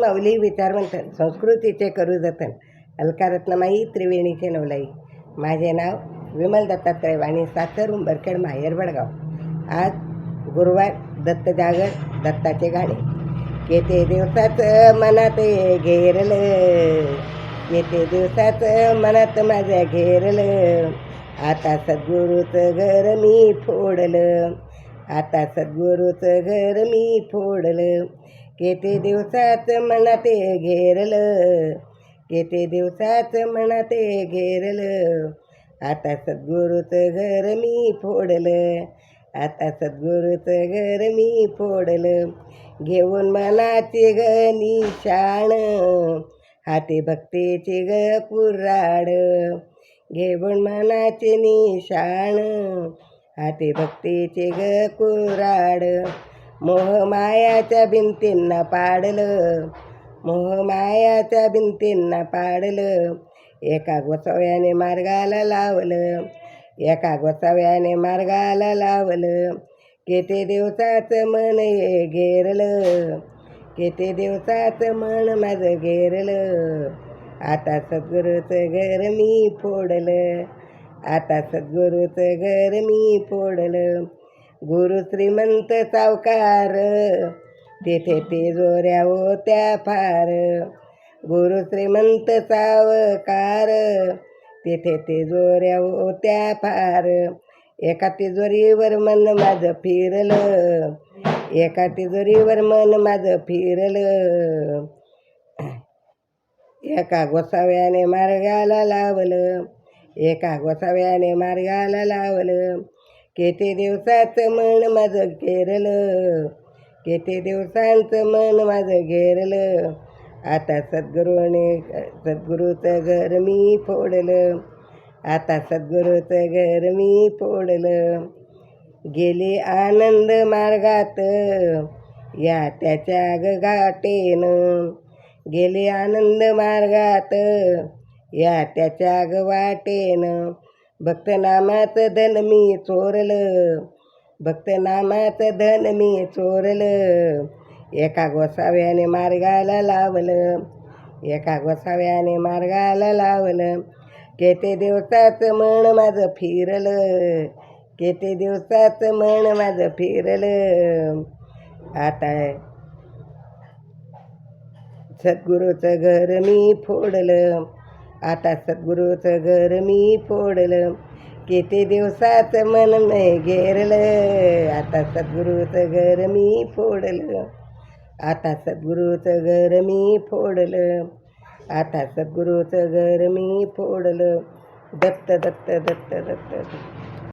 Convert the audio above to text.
नवली विचार म्हणतात संस्कृतीचे करू जतन. अलकारत्नमाई त्रिवेणीचे नवलाई. माझे नाव विमल दत्तात्रय आणि सासर उंबरखेड माहेर बडगाव. आज गुरुवार दत्त जागर दत्ताचे गाणे. येते दिवसाचं मनात घेरलं. येते दिवसाचं मनात माझ्या घेरलं. आता सद्गुरूचं घर मी फोडलं. आता सद्गुरूचं घर मी फोडलं. किती दिवसात ते घेरलं? किती दिवसात ते घेरलं? आता सद्गुरूचं घर मी फोडलं. आता सद्गुरूचं घर मी फोडलं. घेऊन मनाची ग निशाण. हाती भक्तीची ग कुराड घेऊन मनाचे निशाण. हाती भक्तीचे ग कुराड मोहमायाच्या भिंतींना पाडलं. मोहमायाच्या भिंतींना पाडलं. एका गोसाव्याने मार्गाला लावलं. एका गोसाव्याने मार्गाला लावलं. किती दिवसाचं मन हे घेरलं. किती दिवसाचं मन माझं घेरलं. आता सद्गुरूचं घर मी फोडलं. आता सद्गुरूचं घर मी फोडलं. गुरु श्रीमंत सावकार तिथे ते जोऱ्या होत्या फार. गुरु श्रीमंत सावकार तिथे ते जोऱ्या होत्या फार. एका तिजोरीवर मन माझं फिरलं एका तिजोरीवर मन माझं फिरलं. एका गोसाव्याने मार्गाला लावलं एका गोसाव्याने मार्गाला लावलं. किती दिवसाचं मन माझं घेरलं किती दिवसांचं मन माझं घेरलं आता सद्गुरूने सद्गुरूचं घर मी फोडलं. आता सद्गुरूचं घर मी फोडलं. गेली आनंद मार्गात या त्याच्या ग गाटेनं गेली आनंद मार्गात या त्याच्या ग वाटेनं भक्तनामाचं धन मी चोरलं. भक्तनामाचं धन मी चोरलं. एका गोसाव्याने मार्गाला लावलं. एका गोसाव्याने मार्गाला लावलं. केते दिवसाचं मन माझं फिरलं. केते दिवसाचं मन माझं फिरलं. आता सद्गुरूचं घर मी फोडलं. आता सद्गुरूचं घर मी फोडलं. किती दिवसाचं मन नाही घेरलं. आता सद्गुरूचं घर मी फोडलं. आता सद्गुरूचं घर मी फोडलं. आता सद्गुरूचं घर मी फोडलं. दत्त दत्त दत्त दत्त दत्त.